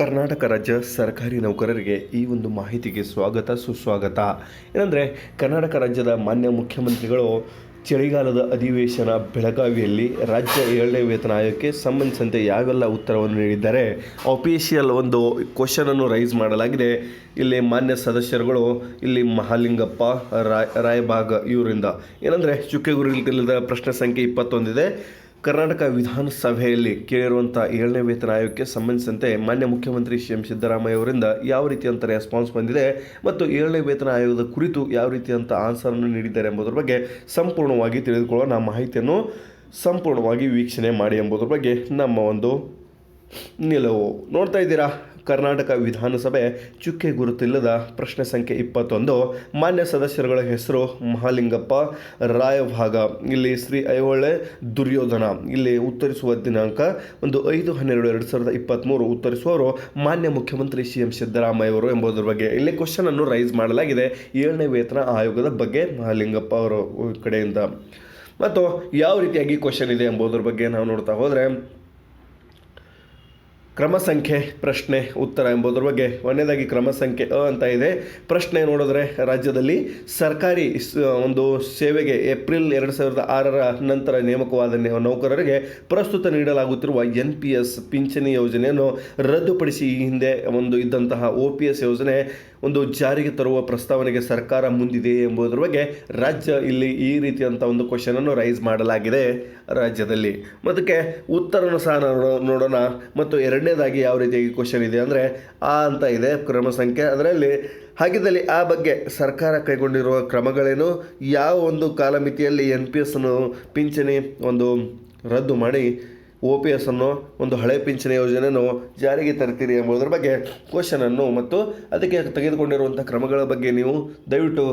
ಕರ್ನಾಟಕ ರಾಜ್ಯ ಸರ್ಕಾರಿ ನೌಕರರಿಗೆ ಈ ಒಂದು ಮಾಹಿತಿಗೆ ಸ್ವಾಗತ, ಸುಸ್ವಾಗತ. ಏನಂದರೆ, ಕರ್ನಾಟಕ ರಾಜ್ಯದ ಮಾನ್ಯ ಮುಖ್ಯಮಂತ್ರಿಗಳು ಚಳಿಗಾಲದ ಅಧಿವೇಶನ ಬೆಳಗಾವಿಯಲ್ಲಿ ರಾಜ್ಯ ಏಳನೇ ವೇತನ ಆಯೋಗಕ್ಕೆ ಸಂಬಂಧಿಸಿದಂತೆ ಯಾವೆಲ್ಲ ಉತ್ತರವನ್ನು ನೀಡಿದ್ದಾರೆ ಅಫಿಷಿಯಲ್ ಒಂದು ಕ್ವಶನನ್ನು ರೈಸ್ ಮಾಡಲಾಗಿದೆ. ಇಲ್ಲಿ ಮಾನ್ಯ ಸದಸ್ಯರುಗಳು, ಇಲ್ಲಿ ಮಹಾಲಿಂಗಪ್ಪ, ರಾಯ್, ರಾಯಬಾಗ್ ಇವರಿಂದ. ಏನಂದರೆ ಚುಕ್ಕೆಗುರಿಲಿದ ಪ್ರಶ್ನೆ ಸಂಖ್ಯೆ ಇಪ್ಪತ್ತೊಂದಿದೆ. ಕರ್ನಾಟಕ ವಿಧಾನಸಭೆಯಲ್ಲಿ ಕೇಳಿರುವಂಥ ಏಳನೇ ವೇತನ ಆಯೋಗಕ್ಕೆ ಸಂಬಂಧಿಸಿದಂತೆ ಮಾನ್ಯ ಮುಖ್ಯಮಂತ್ರಿ ಸಿ ಎಂ ಸಿದ್ದರಾಮಯ್ಯ ಅವರಿಂದ ಯಾವ ರೀತಿಯಂಥ ರೆಸ್ಪಾನ್ಸ್ ಬಂದಿದೆ ಮತ್ತು ಏಳನೇ ವೇತನ ಆಯೋಗದ ಕುರಿತು ಯಾವ ರೀತಿಯಂಥ ಆನ್ಸರನ್ನು ನೀಡಿದ್ದಾರೆ ಎಂಬುದರ ಬಗ್ಗೆ ಸಂಪೂರ್ಣವಾಗಿ ತಿಳಿದುಕೊಳ್ಳೋಣ. ಮಾಹಿತಿಯನ್ನು ಸಂಪೂರ್ಣವಾಗಿ ವೀಕ್ಷಣೆ ಮಾಡಿ ಎಂಬುದರ ಬಗ್ಗೆ ನಮ್ಮ ಒಂದು ನಿಲುವು. ನೋಡ್ತಾ ಇದ್ದೀರಾ? ಕರ್ನಾಟಕ ವಿಧಾನಸಭೆ ಚುಕ್ಕೆ ಗುರುತಿಲ್ಲದ ಪ್ರಶ್ನೆ ಸಂಖ್ಯೆ ಇಪ್ಪತ್ತೊಂದು. ಮಾನ್ಯ ಸದಸ್ಯರುಗಳ ಹೆಸರು ಮಹಾಲಿಂಗಪ್ಪ. ರಾಯಭಾಗ. ಇಲ್ಲಿ ಶ್ರೀ ಐಹೊಳೆ ದುರ್ಯೋಧನ. ಇಲ್ಲಿ ಉತ್ತರಿಸುವ ದಿನಾಂಕ ಒಂದು ಐದು ಹನ್ನೆರಡು ಎರಡು ಸಾವಿರದ ಇಪ್ಪತ್ತ್ಮೂರು ಉತ್ತರಿಸುವವರು ಮಾನ್ಯ ಮುಖ್ಯಮಂತ್ರಿ ಸಿ ಎಂ ಸಿದ್ದರಾಮಯ್ಯ ಅವರು ಎಂಬುದರ ಬಗ್ಗೆ. ಇಲ್ಲಿ ಕ್ವಶನ್ ಅನ್ನು ರೈಸ್ ಮಾಡಲಾಗಿದೆ. ಏಳನೇ ವೇತನ ಆಯೋಗದ ಬಗ್ಗೆ ಮಹಾಲಿಂಗಪ್ಪ ಅವರ ಕಡೆಯಿಂದ. ಮತ್ತು ಯಾವ ರೀತಿಯಾಗಿ ಕ್ವಶನ್ ಇದೆ ಎಂಬುದರ ಬಗ್ಗೆ ನಾವು ನೋಡ್ತಾ ಹೋದರೆ ಕ್ರಮ ಸಂಖ್ಯೆ ಪ್ರಶ್ನೆ, ಉತ್ತರ ಎಂಬುದರ ಬಗ್ಗೆ ಒಂದನೇದಾಗಿ ಕ್ರಮ ಸಂಖ್ಯೆ ಅ ಅಂತ ಇದೆ. ಪ್ರಶ್ನೆ ನೋಡಿದ್ರೆ ರಾಜ್ಯದಲ್ಲಿ ಸರ್ಕಾರಿ ಒಂದು ಸೇವೆಗೆ ಏಪ್ರಿಲ್ ಎರಡು ಸಾವಿರದ ಆರರ ನಂತರ ನೇಮಕವಾದ ನೌಕರರಿಗೆ ಪ್ರಸ್ತುತ ನೀಡಲಾಗುತ್ತಿರುವ ಎನ್ ಪಿ ಎಸ್ ಪಿಂಚಣಿ ಯೋಜನೆಯನ್ನು ರದ್ದುಪಡಿಸಿ ಈ ಹಿಂದೆ ಒಂದು ಇದ್ದಂತಹ ಒ ಪಿ ಎಸ್ ಯೋಜನೆ ಒಂದು ಜಾರಿಗೆ ತರುವ ಪ್ರಸ್ತಾವನೆಗೆ ಸರ್ಕಾರ ಮುಂದಿದೆ ಎಂಬುದರ ಬಗ್ಗೆ ರಾಜ್ಯ ಇಲ್ಲಿ ಈ ರೀತಿಯಂಥ ಒಂದು ಕ್ವಶನನ್ನು ರೈಸ್ ಮಾಡಲಾಗಿದೆ ರಾಜ್ಯದಲ್ಲಿ. ಮತ್ತಕ್ಕೆ ಉತ್ತರನು ಸಹ ನೋಡೋಣ. ಮತ್ತು ಎರಡನೇದಾಗಿ ಯಾವ ರೀತಿಯಾಗಿ ಕ್ವಶನ್ ಇದೆ ಅಂದರೆ ಆ ಅಂತ ಇದೆ ಕ್ರಮ ಸಂಖ್ಯೆ. ಅದರಲ್ಲಿ ಹಾಗಿದ್ದಲ್ಲಿ ಆ ಬಗ್ಗೆ ಸರ್ಕಾರ ಕೈಗೊಂಡಿರುವ ಕ್ರಮಗಳೇನು? ಯಾವ ಒಂದು ಕಾಲಮಿತಿಯಲ್ಲಿ ಎನ್ ಪಿ ಎಸ್ ಅನ್ನು ಪಿಂಚಣಿ ಒಂದು ರದ್ದು ಮಾಡಿ ಒ ಪಿ ಎಸ್ ಅನ್ನು ಒಂದು ಹಳೆ ಪಿಂಚಣಿ ಯೋಜನೆಯನ್ನು ಜಾರಿಗೆ ತರ್ತೀರಿ ಎಂಬುದರ ಬಗ್ಗೆ ಕ್ವಶನನ್ನು ಮತ್ತು ಅದಕ್ಕೆ ತೆಗೆದುಕೊಂಡಿರುವಂಥ ಕ್ರಮಗಳ ಬಗ್ಗೆ ನೀವು ದಯವಿಟ್ಟು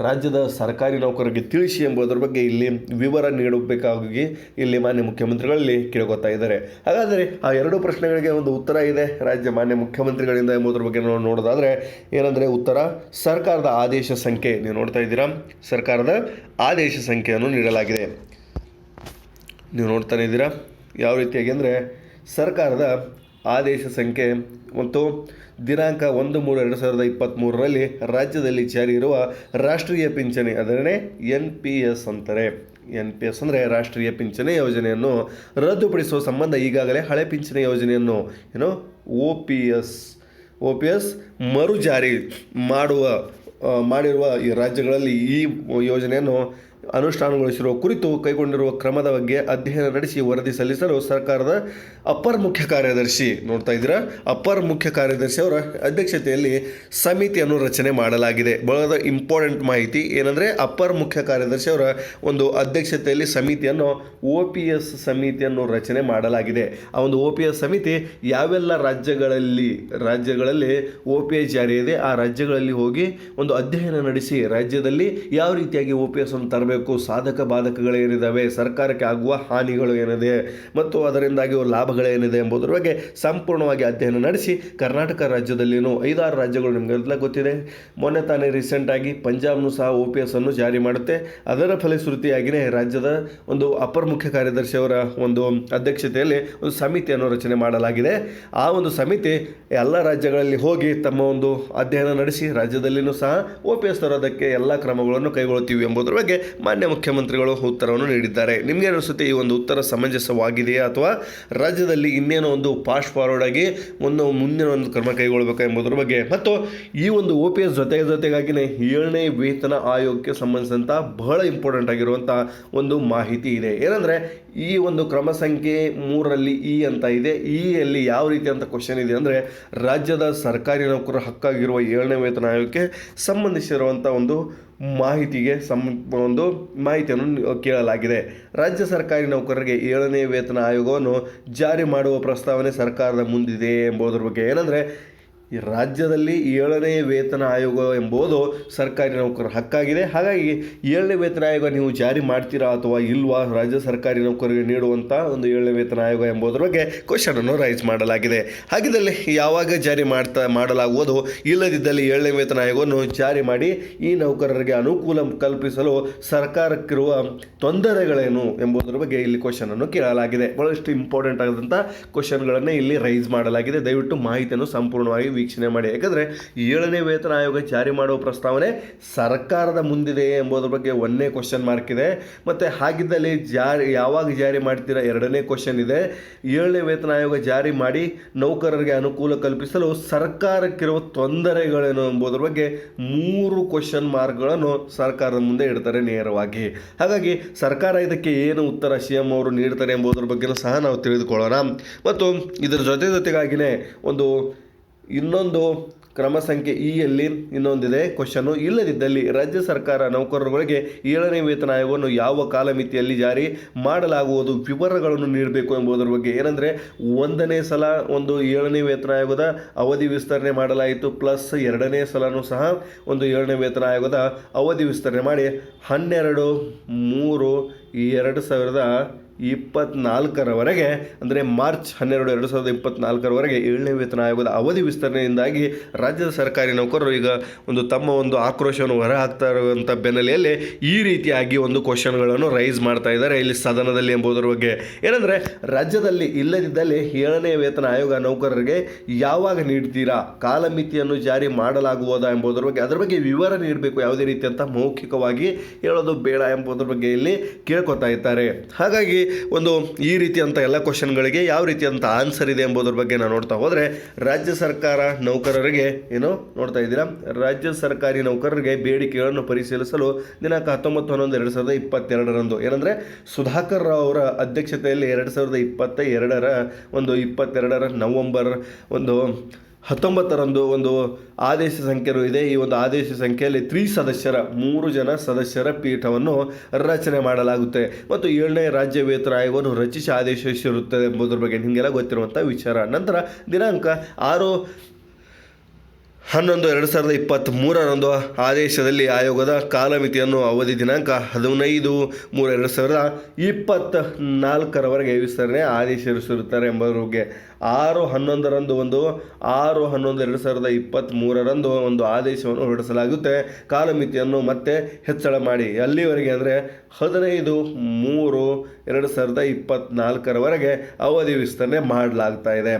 ರಾಜ್ಯದ ಸರ್ಕಾರಿ ನೌಕರರಿಗೆ ತಿಳಿಸಿ ಎಂಬುದರ ಬಗ್ಗೆ ಇಲ್ಲಿ ವಿವರ ನೀಡಬೇಕಾಗಿ ಇಲ್ಲಿ ಮಾನ್ಯ ಮುಖ್ಯಮಂತ್ರಿಗಳಲ್ಲಿ ಕೇಳ್ಕೊತಾ ಇದ್ದಾರೆ. ಹಾಗಾದರೆ ಆ ಎರಡು ಪ್ರಶ್ನೆಗಳಿಗೆ ಒಂದು ಉತ್ತರ ಇದೆ ರಾಜ್ಯ ಮಾನ್ಯ ಮುಖ್ಯಮಂತ್ರಿಗಳಿಂದ ಎಂಬುದರ ಬಗ್ಗೆ ನಾವು ನೋಡೋದಾದರೆ ಏನಂದರೆ ಉತ್ತರ, ಸರ್ಕಾರದ ಆದೇಶ ಸಂಖ್ಯೆ ನೀವು ನೋಡ್ತಾ ಇದ್ದೀರಾ? ಸರ್ಕಾರದ ಆದೇಶ ಸಂಖ್ಯೆಯನ್ನು ನೀಡಲಾಗಿದೆ. ನೀವು ನೋಡ್ತಾನೆ ಇದ್ದೀರಾ? ಯಾವ ರೀತಿಯಾಗಿ ಅಂದರೆ ಸರ್ಕಾರದ ಆದೇಶ ಸಂಖ್ಯೆ ಮತ್ತು ದಿನಾಂಕ ಒಂದು ಮೂರು ಎರಡು ಸಾವಿರದ ಇಪ್ಪತ್ತ್ಮೂರರಲ್ಲಿ ರಾಜ್ಯದಲ್ಲಿ ಜಾರಿ ಇರುವ ರಾಷ್ಟ್ರೀಯ ಪಿಂಚಣಿ ಅದನ್ನೇ ಎನ್ ಪಿ ಎಸ್ ಅಂತಾರೆ. ಎನ್ ಪಿ ಎಸ್ ಅಂದರೆ ರಾಷ್ಟ್ರೀಯ ಪಿಂಚಣಿ ಯೋಜನೆಯನ್ನು ರದ್ದುಪಡಿಸುವ ಸಂಬಂಧ ಈಗಾಗಲೇ ಹಳೆ ಪಿಂಚಣಿ ಯೋಜನೆಯನ್ನು ಏನು O P S O P S ಮರು ಜಾರಿ ಮಾಡುವ ಮಾಡಿರುವ ಈ ರಾಜ್ಯಗಳಲ್ಲಿ ಈ ಯೋಜನೆಯನ್ನು ಅನುಷ್ಠಾನಗೊಳಿಸಿರುವ ಕುರಿತು ಕೈಗೊಂಡಿರುವ ಕ್ರಮದ ಬಗ್ಗೆ ಅಧ್ಯಯನ ನಡೆಸಿ ವರದಿ ಸಲ್ಲಿಸಲು ಸರ್ಕಾರದ ಅಪ್ಪರ್ ಮುಖ್ಯ ಕಾರ್ಯದರ್ಶಿ ನೋಡ್ತಾ ಇದ್ದೀರಾ? ಅಪರ್ ಮುಖ್ಯ ಕಾರ್ಯದರ್ಶಿ ಅವರ ಅಧ್ಯಕ್ಷತೆಯಲ್ಲಿ ಸಮಿತಿಯನ್ನು ರಚನೆ ಮಾಡಲಾಗಿದೆ. ಬಹಳ ಇಂಪಾರ್ಟೆಂಟ್ ಮಾಹಿತಿ ಏನಂದರೆ ಅಪ್ಪರ್ ಮುಖ್ಯ ಕಾರ್ಯದರ್ಶಿ ಅವರ ಒಂದು ಅಧ್ಯಕ್ಷತೆಯಲ್ಲಿ ಸಮಿತಿಯನ್ನು ಒ ಪಿ ಎಸ್ ಸಮಿತಿಯನ್ನು ರಚನೆ ಮಾಡಲಾಗಿದೆ. ಆ ಒಂದು ಒ ಪಿ ಎಸ್ ಸಮಿತಿ ಯಾವೆಲ್ಲ ರಾಜ್ಯಗಳಲ್ಲಿ ರಾಜ್ಯಗಳಲ್ಲಿ ಒ ಪಿ ಎಸ್ ಜಾರಿ ಇದೆ, ಆ ರಾಜ್ಯಗಳಲ್ಲಿ ಹೋಗಿ ಒಂದು ಅಧ್ಯಯನ ನಡೆಸಿ ರಾಜ್ಯದಲ್ಲಿ ಯಾವ ರೀತಿಯಾಗಿ ಒ ಪಿ ಎಸ್ ಅನ್ನು ತರಬೇಕು ಸಾಧಕ ಬಾಧಕಗಳೇನಿದ್ದಾವೆ ಸರ್ಕಾರಕ್ಕೆ ಆಗುವ ಹಾನಿಗಳು ಏನಿದೆ? ಮತ್ತು ಅದರಿಂದಾಗಿ ಲಾಭಗಳೇನಿದೆ ಎಂಬುದರ ಬಗ್ಗೆ ಸಂಪೂರ್ಣವಾಗಿ ಅಧ್ಯಯನ ನಡೆಸಿ ಕರ್ನಾಟಕ ರಾಜ್ಯದಲ್ಲಿನೂ ಐದಾರು ರಾಜ್ಯಗಳು ನಿಮಗೆಲ್ಲ ಗೊತ್ತಿದೆ. ಮೊನ್ನೆ ತಾನೇ ರೀಸೆಂಟಾಗಿ ಪಂಜಾಬ್ನು ಸಹ ಒ ಪಿ ಎಸ್ ಅನ್ನು ಜಾರಿ ಮಾಡುತ್ತೆ. ಅದರ ಫಲಶ್ರುತಿಯಾಗಿಯೇ ರಾಜ್ಯದ ಒಂದು ಅಪರ ಮುಖ್ಯ ಕಾರ್ಯದರ್ಶಿ ಅವರ ಒಂದು ಅಧ್ಯಕ್ಷತೆಯಲ್ಲಿ ಒಂದು ಸಮಿತಿಯನ್ನು ರಚನೆ ಮಾಡಲಾಗಿದೆ. ಆ ಒಂದು ಸಮಿತಿ ಎಲ್ಲ ರಾಜ್ಯಗಳಲ್ಲಿ ಹೋಗಿ ತಮ್ಮ ಒಂದು ಅಧ್ಯಯನ ನಡೆಸಿ ರಾಜ್ಯದಲ್ಲಿನೂ ಸಹ ಒ ಪಿ ಎಸ್ ತರೋದಕ್ಕೆ ಎಲ್ಲ ಕ್ರಮಗಳನ್ನು ಕೈಗೊಳ್ಳುತ್ತೀವಿ ಎಂಬುದರ ಬಗ್ಗೆ ಮಾನ್ಯ ಮುಖ್ಯಮಂತ್ರಿಗಳು ಉತ್ತರವನ್ನು ನೀಡಿದ್ದಾರೆ. ನಿಮಗೆ ಅನಿಸುತ್ತೆ ಈ ಒಂದು ಉತ್ತರ ಸಮಂಜಸವಾಗಿದೆಯಾ ಅಥವಾ ರಾಜ್ಯದಲ್ಲಿ ಇನ್ನೇನೋ ಒಂದು ಪಾಸ್ಟ್ ಫಾರ್ವರ್ಡ್ ಆಗಿ ಒಂದು ಮುಂದಿನ ಒಂದು ಕ್ರಮ ಕೈಗೊಳ್ಳಬೇಕು ಎಂಬುದರ ಬಗ್ಗೆ? ಮತ್ತು ಈ ಒಂದು ಒ ಪಿ ಎಸ್ ಜೊತೆ ಜೊತೆಗಾಗಿನೇ ಏಳನೇ ವೇತನ ಆಯೋಗಕ್ಕೆ ಸಂಬಂಧಿಸಿದಂಥ ಬಹಳ ಇಂಪಾರ್ಟೆಂಟ್ ಆಗಿರುವಂಥ ಒಂದು ಮಾಹಿತಿ ಇದೆ. ಏನಂದರೆ ಈ ಒಂದು ಕ್ರಮ ಸಂಖ್ಯೆ ಮೂರರಲ್ಲಿ ಇ ಅಂತ ಇದೆ. ಈ ಅಲ್ಲಿ ಯಾವ ರೀತಿ ಅಂತ ಕ್ವಶನ್ ಇದೆ ಅಂದರೆ ರಾಜ್ಯದ ಸರ್ಕಾರಿ ನೌಕರರ ಹಕ್ಕಾಗಿರುವ ಏಳನೇ ವೇತನ ಆಯೋಗಕ್ಕೆ ಸಂಬಂಧಿಸಿರುವಂಥ ಒಂದು ಮಾಹಿತಿಗೆ ಸಂ ಒಂದು ಮಾಹಿತಿಯನ್ನು ಕೇಳಲಾಗಿದೆ. ರಾಜ್ಯ ಸರ್ಕಾರಿ ನೌಕರರಿಗೆ ಏಳನೇ ವೇತನ ಆಯೋಗವನ್ನು ಜಾರಿ ಮಾಡುವ ಪ್ರಸ್ತಾವನೆ ಸರ್ಕಾರದ ಮುಂದಿದೆ ಎಂಬುದರ ಬಗ್ಗೆ. ಏನಂದರೆ ಈ ರಾಜ್ಯದಲ್ಲಿ ಏಳನೇ ವೇತನ ಆಯೋಗ ಎಂಬುದು ಸರ್ಕಾರಿ ನೌಕರರ ಹಕ್ಕಾಗಿದೆ. ಹಾಗಾಗಿ ಏಳನೇ ವೇತನ ಆಯೋಗ ನೀವು ಜಾರಿ ಮಾಡ್ತೀರಾ ಅಥವಾ ಇಲ್ವಾ? ರಾಜ್ಯ ಸರ್ಕಾರಿ ನೌಕರರಿಗೆ ನೀಡುವಂಥ ಒಂದು ಏಳನೇ ವೇತನ ಆಯೋಗ ಎಂಬುದರ ಬಗ್ಗೆ ಕ್ವಶನ್ ಅನ್ನು ರೈಸ್ ಮಾಡಲಾಗಿದೆ. ಹಾಗಿದ್ದಲ್ಲಿ ಯಾವಾಗ ಜಾರಿ ಮಾಡ್ತಾ, ಮಾಡಲಾಗುವುದು? ಇಲ್ಲದಿದ್ದಲ್ಲಿ ಏಳನೇ ವೇತನ ಆಯೋಗವನ್ನು ಜಾರಿ ಮಾಡಿ ಈ ನೌಕರರಿಗೆ ಅನುಕೂಲ ಕಲ್ಪಿಸಲು ಸರ್ಕಾರಕ್ಕಿರುವ ತೊಂದರೆಗಳೇನು ಎಂಬುದರ ಬಗ್ಗೆ ಇಲ್ಲಿ ಕ್ವಶನ್ ಅನ್ನು ಕೇಳಲಾಗಿದೆ. ಬಹಳಷ್ಟು ಇಂಪಾರ್ಟೆಂಟ್ ಆದಂಥ ಕ್ವಶನ್ಗಳನ್ನೇ ಇಲ್ಲಿ ರೈಸ್ ಮಾಡಲಾಗಿದೆ. ದಯವಿಟ್ಟು ಮಾಹಿತಿಯನ್ನು ಸಂಪೂರ್ಣವಾಗಿ ವೀಕ್ಷಣೆ ಮಾಡಿ. ಯಾಕಂದರೆ ಏಳನೇ ವೇತನ ಆಯೋಗ ಜಾರಿ ಮಾಡುವ ಪ್ರಸ್ತಾವನೆ ಸರ್ಕಾರದ ಮುಂದಿದೆ ಎಂಬುದರ ಬಗ್ಗೆ ಒಂದನೇ ಕ್ವಶನ್ ಮಾರ್ಕ್ ಇದೆ. ಮತ್ತು ಹಾಗಿದ್ದಲ್ಲಿ ಜಾರಿ, ಯಾವಾಗ ಜಾರಿ ಮಾಡ್ತೀರಾ ಎರಡನೇ ಕ್ವಶನ್ ಇದೆ. ಏಳನೇ ವೇತನ ಆಯೋಗ ಜಾರಿ ಮಾಡಿ ನೌಕರರಿಗೆ ಅನುಕೂಲ ಕಲ್ಪಿಸಲು ಸರ್ಕಾರಕ್ಕಿರುವ ತೊಂದರೆಗಳೇನು ಎಂಬುದರ ಬಗ್ಗೆ ಮೂರು ಕ್ವಶನ್ ಮಾರ್ಕ್ಗಳನ್ನು ಸರ್ಕಾರದ ಮುಂದೆ ಇಡ್ತಾರೆ ನೇರವಾಗಿ. ಹಾಗಾಗಿ ಸರ್ಕಾರ ಇದಕ್ಕೆ ಏನು ಉತ್ತರ ಸಿ ಎಂ ಅವರು ನೀಡ್ತಾರೆ ಎಂಬುದರ ಬಗ್ಗೆ ಸಹ ನಾವು ತಿಳಿದುಕೊಳ್ಳೋಣ. ಮತ್ತು ಇದರ ಜೊತೆ ಜೊತೆಗಾಗಿನೇ ಒಂದು ಇನ್ನೊಂದು ಕ್ರಮ ಸಂಖ್ಯೆ ಇಯಲ್ಲಿ ಯಲ್ಲಿ ಇನ್ನೊಂದಿದೆ. ಕ್ವಶನ್ನು ಇಲ್ಲದಿದ್ದಲ್ಲಿ ರಾಜ್ಯ ಸರ್ಕಾರ ನೌಕರರುಗಳಿಗೆ ಏಳನೇ ವೇತನ ಆಯೋಗವನ್ನು ಯಾವ ಕಾಲಮಿತಿಯಲ್ಲಿ ಜಾರಿ ಮಾಡಲಾಗುವುದು, ವಿವರಗಳನ್ನು ನೀಡಬೇಕು ಎಂಬುದರ ಬಗ್ಗೆ. ಏನಂದರೆ, ಒಂದನೇ ಸಲ ಒಂದು ಏಳನೇ ವೇತನ ಆಯೋಗದ ಅವಧಿ ವಿಸ್ತರಣೆ ಮಾಡಲಾಯಿತು, ಪ್ಲಸ್ ಎರಡನೇ ಸಲನೂ ಸಹ ಒಂದು ಏಳನೇ ವೇತನ ಆಯೋಗದ ಅವಧಿ ವಿಸ್ತರಣೆ ಮಾಡಿ ಹನ್ನೆರಡು ಮೂರು ಎರಡು ಸಾವಿರದ ಇಪ್ಪತ್ನಾಲ್ಕರವರೆಗೆ, ಅಂದರೆ ಮಾರ್ಚ್ ಹನ್ನೆರಡು ಎರಡು ಸಾವಿರದ ಇಪ್ಪತ್ನಾಲ್ಕರವರೆಗೆ ಏಳನೇ ವೇತನ ಆಯೋಗದ ಅವಧಿ ವಿಸ್ತರಣೆಯಿಂದಾಗಿ ರಾಜ್ಯದ ಸರ್ಕಾರಿ ನೌಕರರು ಈಗ ಒಂದು ತಮ್ಮ ಒಂದು ಆಕ್ರೋಶವನ್ನು ಹೊರಹಾಕ್ತಾ ಇರುವಂಥ ಬೆನ್ನೆಲೆಯಲ್ಲಿ ಈ ರೀತಿಯಾಗಿ ಒಂದು ಕ್ವಶನ್ಗಳನ್ನು ರೈಸ್ ಮಾಡ್ತಾ ಇದ್ದಾರೆ ಇಲ್ಲಿ ಸದನದಲ್ಲಿ ಎಂಬುದರ ಬಗ್ಗೆ. ಏನಂದರೆ, ರಾಜ್ಯದಲ್ಲಿ ಇಲ್ಲದಿದ್ದಲ್ಲಿ ಏಳನೇ ವೇತನ ಆಯೋಗ ನೌಕರರಿಗೆ ಯಾವಾಗ ನೀಡ್ತೀರಾ, ಕಾಲಮಿತಿಯನ್ನು ಜಾರಿ ಮಾಡಲಾಗುವುದಾ ಎಂಬುದರ ಬಗ್ಗೆ, ಅದರ ಬಗ್ಗೆ ವಿವರ ನೀಡಬೇಕು ಯಾವುದೇ ರೀತಿಯಂಥ ಮೌಖಿಕವಾಗಿ ಹೇಳೋದು ಬೇಡ ಎಂಬುದರ ಬಗ್ಗೆ ಇಲ್ಲಿ ಕೇಳ್ಕೊತಾ ಇದ್ದಾರೆ. ಹಾಗಾಗಿ ಒಂದು ಈ ರೀತಿಯಂಥ ಎಲ್ಲ ಕ್ವಶನ್ಗಳಿಗೆ ಯಾವ ರೀತಿಯಂಥ ಆನ್ಸರ್ ಇದೆ ಎಂಬುದರ ಬಗ್ಗೆ ನಾವು ನೋಡ್ತಾ ಹೋದರೆ, ರಾಜ್ಯ ಸರ್ಕಾರ ನೌಕರರಿಗೆ, ಏನು ನೋಡ್ತಾ ಇದ್ದೀರಾ? ರಾಜ್ಯ ಸರ್ಕಾರಿ ನೌಕರರಿಗೆ ಬೇಡಿಕೆಗಳನ್ನು ಪರಿಶೀಲಿಸಲು ದಿನಾಂಕ ಹತ್ತೊಂಬತ್ತು ಹನ್ನೊಂದು ಎರಡು ಸಾವಿರದ ಇಪ್ಪತ್ತೆರಡರಂದು. ಏನಂದರೆ, ಸುಧಾಕರ್ ರಾವ್ ಅವರ ಅಧ್ಯಕ್ಷತೆಯಲ್ಲಿ ಎರಡು ಸಾವಿರದ ಇಪ್ಪತ್ತ ಎರಡರ ಒಂದು ಇಪ್ಪತ್ತೆರಡರ ನವಂಬರ್ ಒಂದು ಹತ್ತೊಂಬತ್ತರಂದು ಒಂದು ಆದೇಶ ಸಂಖ್ಯೆರು ಇದೆ. ಈ ಒಂದು ಆದೇಶ ಸಂಖ್ಯೆಯಲ್ಲಿ ತ್ರಿ ಸದಸ್ಯರ, ಮೂರು ಜನ ಸದಸ್ಯರ ಪೀಠವನ್ನು ರಚನೆ ಮಾಡಲಾಗುತ್ತೆ. ಮತ್ತು ಏಳನೇ ರಾಜ್ಯ ವೇತನ ಆಯೋಗವನ್ನು ರಚಿಸಿ ಆದೇಶಿಸಿರುತ್ತದೆ ಎಂಬುದರ ಬಗ್ಗೆ ನಿಮಗೆಲ್ಲ ಗೊತ್ತಿರುವಂಥ ವಿಚಾರ. ನಂತರ ದಿನಾಂಕ ಆರು ಹನ್ನೊಂದು, ಎರಡು ಸಾವಿರದ ಇಪ್ಪತ್ತ್ಮೂರರಂದು ಆದೇಶದಲ್ಲಿ ಆಯೋಗದ ಕಾಲಮಿತಿಯನ್ನು ಅವಧಿ ದಿನಾಂಕ ಹದಿನೈದು ಮೂರು, ಎರಡು ಸಾವಿರದ ಇಪ್ಪತ್ತ್ನಾಲ್ಕರವರೆಗೆ ವಿಸ್ತರಣೆ ಆದೇಶಿಸಿರುತ್ತಾರೆ ಎಂಬುದರ ಬಗ್ಗೆ ಆರು ಹನ್ನೊಂದರಂದು ಒಂದು, ಆರು ಹನ್ನೊಂದು ಎರಡು ಸಾವಿರದ ಇಪ್ಪತ್ತ್ಮೂರರಂದು ಒಂದು ಆದೇಶವನ್ನು ಹೊರಡಿಸಲಾಗುತ್ತೆ. ಕಾಲಮಿತಿಯನ್ನು ಮತ್ತೆ ಹೆಚ್ಚಳ ಮಾಡಿ. ಅಲ್ಲಿವರೆಗೆ ಅಂದರೆ ಹದಿನೈದು ಮೂರು ಎರಡು ಸಾವಿರದ ಇಪ್ಪತ್ತ್ನಾಲ್ಕರವರೆಗೆ ಅವಧಿ ವಿಸ್ತರಣೆ ಮಾಡಲಾಗ್ತಾ ಇದೆ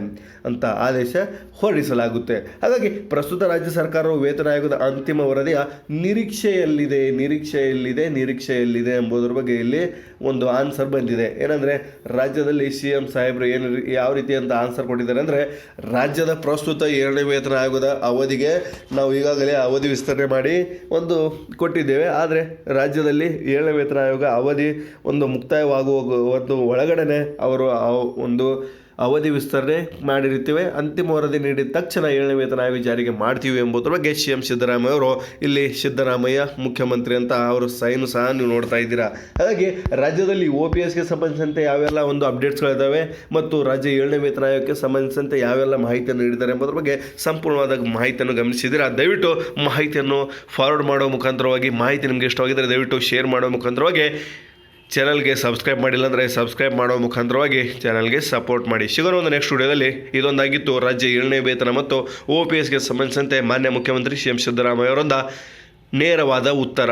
ಅಂತ ಆದೇಶ ಹೊರಡಿಸಲಾಗುತ್ತೆ. ಹಾಗಾಗಿ ಪ್ರಸ್ತುತ ರಾಜ್ಯ ಸರ್ಕಾರವು ವೇತನ ಆಯೋಗದ ಅಂತಿಮ ವರದಿಯ ನಿರೀಕ್ಷೆಯಲ್ಲಿದೆ ನಿರೀಕ್ಷೆಯಲ್ಲಿದೆ ನಿರೀಕ್ಷೆಯಲ್ಲಿದೆ ಎಂಬುದರ ಬಗ್ಗೆ ಇಲ್ಲಿ ಒಂದು ಆನ್ಸರ್ ಬಂದಿದೆ. ಏನಂದರೆ ರಾಜ್ಯದಲ್ಲಿ ಸಿ ಎಂ ಸಾಹೇಬರು ಏನು ಯಾವ ರೀತಿ ಅಂತ ಆನ್ಸರ್ ಕೊಟ್ಟಿದ್ದಾರೆ. ಅಂದರೆ ರಾಜ್ಯದ ಪ್ರಸ್ತುತ ಏಳನೇ ವೇತನ ಆಯೋಗದ ಅವಧಿಗೆ ನಾವು ಈಗಾಗಲೇ ಅವಧಿ ವಿಸ್ತರಣೆ ಮಾಡಿ ಒಂದು ಕೊಟ್ಟಿದ್ದೇವೆ. ಆದರೆ ರಾಜ್ಯದಲ್ಲಿ ಏಳನೇ ವೇತನ ಆಯೋಗ ಅವಧಿ ಒಂದು ಮುಕ್ತಾಯವಾಗುವ, ಒಂದು ಒಳಗಡೆನೆ ಅವರು ಒಂದು ಅವಧಿ ವಿಸ್ತರಣೆ ಮಾಡಿರುತ್ತೇವೆ. ಅಂತಿಮ ವರದಿ ನೀಡಿದ ತಕ್ಷಣ ಏಳನೇ ವೇತನ ಆಯೋಗ ಜಾರಿಗೆ ಮಾಡ್ತೀವಿ ಎಂಬುದರ ಬಗ್ಗೆ ಸಿ ಎಂ ಸಿದ್ದರಾಮಯ್ಯ ಅವರು ಇಲ್ಲಿ ಸಿದ್ದರಾಮಯ್ಯ ಮುಖ್ಯಮಂತ್ರಿ ಅಂತ ಅವರು ಸೈನು ಸಹ ನೀವು ನೋಡ್ತಾ ಇದ್ದೀರಾ. ಹಾಗಾಗಿ ರಾಜ್ಯದಲ್ಲಿ ಒ ಪಿ ಎಸ್ಗೆ ಸಂಬಂಧಿಸಿದಂತೆ ಯಾವೆಲ್ಲ ಒಂದು ಅಪ್ಡೇಟ್ಸ್ಗಳಿದ್ದಾವೆ ಮತ್ತು ರಾಜ್ಯ ಏಳನೇ ವೇತನ ಆಯೋಗಕ್ಕೆ ಸಂಬಂಧಿಸಿದಂತೆ ಯಾವೆಲ್ಲ ಮಾಹಿತಿಯನ್ನು ನೀಡಿದ್ದಾರೆ ಎಂಬುದರ ಬಗ್ಗೆ ಸಂಪೂರ್ಣವಾದ ಮಾಹಿತಿಯನ್ನು ಗಮನಿಸಿದ್ದೀರಾ. ದಯವಿಟ್ಟು ಮಾಹಿತಿಯನ್ನು ಫಾರ್ವರ್ಡ್ ಮಾಡೋ ಮುಖಾಂತರವಾಗಿ, ಮಾಹಿತಿ ನಿಮಗೆ ಇಷ್ಟವಾಗಿದ್ದರೆ ದಯವಿಟ್ಟು ಶೇರ್ ಮಾಡೋ ಮುಖಾಂತರವಾಗಿ ಚಾನಲ್ಗೆ ಸಬ್ಸ್ಕ್ರೈಬ್ ಮಾಡಿಲ್ಲ ಅಂದರೆ ಸಬ್ಸ್ಕ್ರೈಬ್ ಮಾಡೋ ಮುಖಾಂತರವಾಗಿ ಚಾನಲ್ಗೆ ಸಪೋರ್ಟ್ ಮಾಡಿ. ಸಿಗೋಣ ಒಂದು ನೆಕ್ಸ್ಟ್ ವಿಡಿಯೋದಲ್ಲಿ. ಇದೊಂದಾಗಿತ್ತು ರಾಜ್ಯ ಏಳನೇ ವೇತನ ಮತ್ತು ಓ ಪಿ ಎಸ್ಗೆ ಸಂಬಂಧಿಸಿದಂತೆ ಮಾನ್ಯ ಮುಖ್ಯಮಂತ್ರಿ ಸಿ ಎಂ ಸಿದ್ದರಾಮಯ್ಯ ಅವರಿಂದ ನೇರವಾದ ಉತ್ತರ.